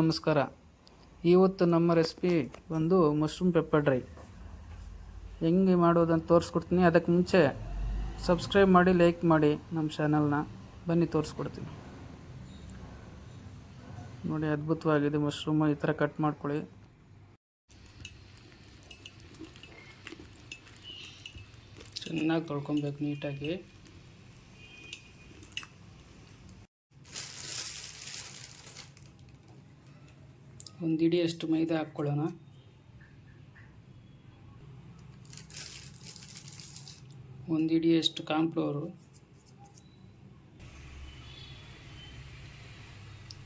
ನಮಸ್ಕಾರ. ಇವತ್ತು ನಮ್ಮ ರೆಸಿಪಿ ಒಂದು ಮಶ್ರೂಮ್ ಪೆಪ್ಪರ್ ಡ್ರೈ ಹೆಂಗೆ ಮಾಡೋದಂತ ತೋರಿಸ್ಕೊಡ್ತೀನಿ. ಅದಕ್ಕೆ ಮುಂಚೆ ಸಬ್ಸ್ಕ್ರೈಬ್ ಮಾಡಿ ಲೈಕ್ ಮಾಡಿ ನಮ್ಮ ಚಾನಲ್ನ ಬನ್ನಿ ತೋರಿಸ್ಕೊಡ್ತೀನಿ. ನೋಡಿ, ಅದ್ಭುತವಾಗಿದೆ ಮಶ್ರೂಮ್ ಈ ಥರ ಕಟ್ ಮಾಡ್ಕೊಳ್ಳಿ. ಚೆನ್ನಾಗಿ ತೊಳ್ಕೊಬೇಕು ನೀಟಾಗಿ. ಒಂದು ಇಡಿಯಷ್ಟು ಮೈದಾ ಹಾಕ್ಕೊಳ್ಳೋಣ. ಒಂದು ಇಡಿಯಷ್ಟು ಕಾನ್ಫ್ಲೋರು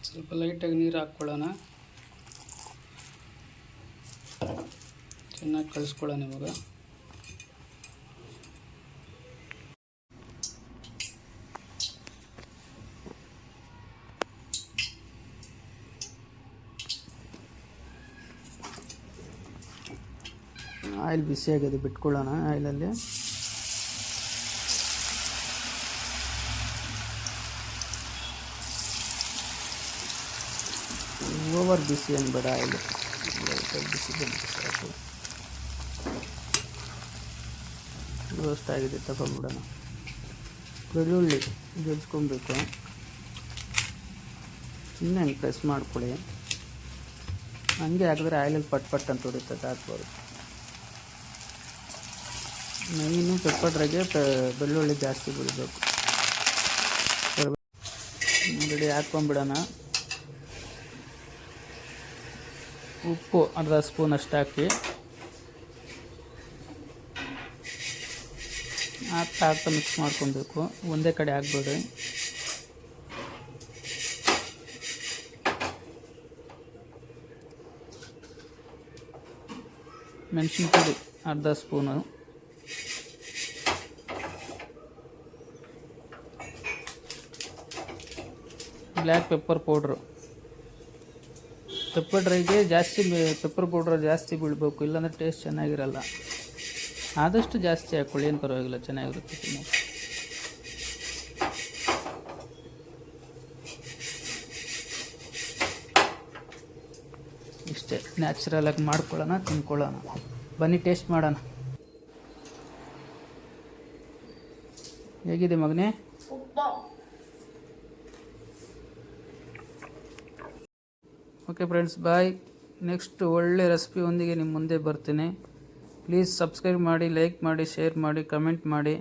ಸ್ವಲ್ಪ ಲೈಟಾಗಿ ನೀರು ಹಾಕ್ಕೊಳ್ಳೋಣ. ಚೆನ್ನಾಗಿ ಕಳಿಸ್ಕೊಳ್ಳೋಣ ಇವಾಗ. ಆಯಿಲ್ ಬಿಸಿಯಾಗಿದೆ ಬಿಟ್ಕೊಳ್ಳೋಣ ಆಯಿಲಲ್ಲಿ. ಓವರ್ ಬಿಸಿ ಅನ್ಬೇಡ ಆಯಿಲ್. ಬಿಸಿ ಬಂದು ರೋಸ್ಟ್ ಆಗಿದೆ, ತಗೊಂಡ್ಬಿಡೋಣ. ಬೆಳ್ಳುಳ್ಳಿ ಜಜ್ಕೊಬೇಕು. ಸುಮ್ಮನೆ ಪ್ರೆಸ್ ಮಾಡ್ಕೊಳ್ಳಿ. ಹಂಗೆ ಹಾಕಿದ್ರೆ ಆಯಿಲಲ್ಲಿ ಪಟ್ ಪಟ್ ಅಂತ ಹೊಡಿತದೆ ಹಾಕ್ಬಾರ್ದು ಮೈನು ಪೆಪ್ಪರ್ ಡ್ರೈಗೆ ಬೆಳ್ಳುಳ್ಳಿ ಜಾಸ್ತಿ ಬಿಡಬೇಕು. ರೆಡಿ ಹಾಕ್ಕೊಂಬಿಡೋಣ. ಉಪ್ಪು ಅರ್ಧ ಸ್ಪೂನ್ ಅಷ್ಟು ಹಾಕಿ. ಹಾಕ್ತಾ ಹಾಕ್ತಾ ಮಿಕ್ಸ್ ಮಾಡ್ಕೊಬೇಕು. ಒಂದೇ ಕಡೆ ಹಾಕ್ಬೇಡಿ ಮೆಣಸಿನ ಪುಡಿ ಅರ್ಧ spoon. Black pepper powder pepper ಡ್ರೈಗೆ ಜಾಸ್ತಿ ಪೆಪ್ಪರ್ ಪೌಡ್ರ್ ಜಾಸ್ತಿ ಬೀಳಬೇಕು, ಇಲ್ಲಾಂದರೆ ಟೇಸ್ಟ್ ಚೆನ್ನಾಗಿರಲ್ಲ. ಆದಷ್ಟು ಜಾಸ್ತಿ ಹಾಕ್ಕೊಳ್ಳಿ ಏನು ಪರವಾಗಿಲ್ಲ, ಚೆನ್ನಾಗಿರುತ್ತೆ ತುಂಬ ಇಷ್ಟೇ ನ್ಯಾಚುರಲಾಗಿ ಮಾಡ್ಕೊಳ್ಳೋಣ, ತಿನ್ಕೊಳ್ಳೋಣ. ಬನ್ನಿ ಟೇಸ್ಟ್ ಮಾಡೋಣ. ಹೇಗಿದೆ ಮಗನೇ? ಓಕೆ ಫ್ರೆಂಡ್ಸ್ ಬಾಯ್ ನೆಕ್ಸ್ಟ್ ಒಳ್ಳೆ ರೆಸಿಪಿಯೊಂದಿಗೆ ನಿಮ್ಮ ಮುಂದೆ ಬರ್ತೀನಿ. ಪ್ಲೀಸ್ ಸಬ್ಸ್ಕ್ರೈಬ್ ಮಾಡಿ ಲೈಕ್ ಮಾಡಿ ಶೇರ್ ಮಾಡಿ ಕಮೆಂಟ್ ಮಾಡಿ.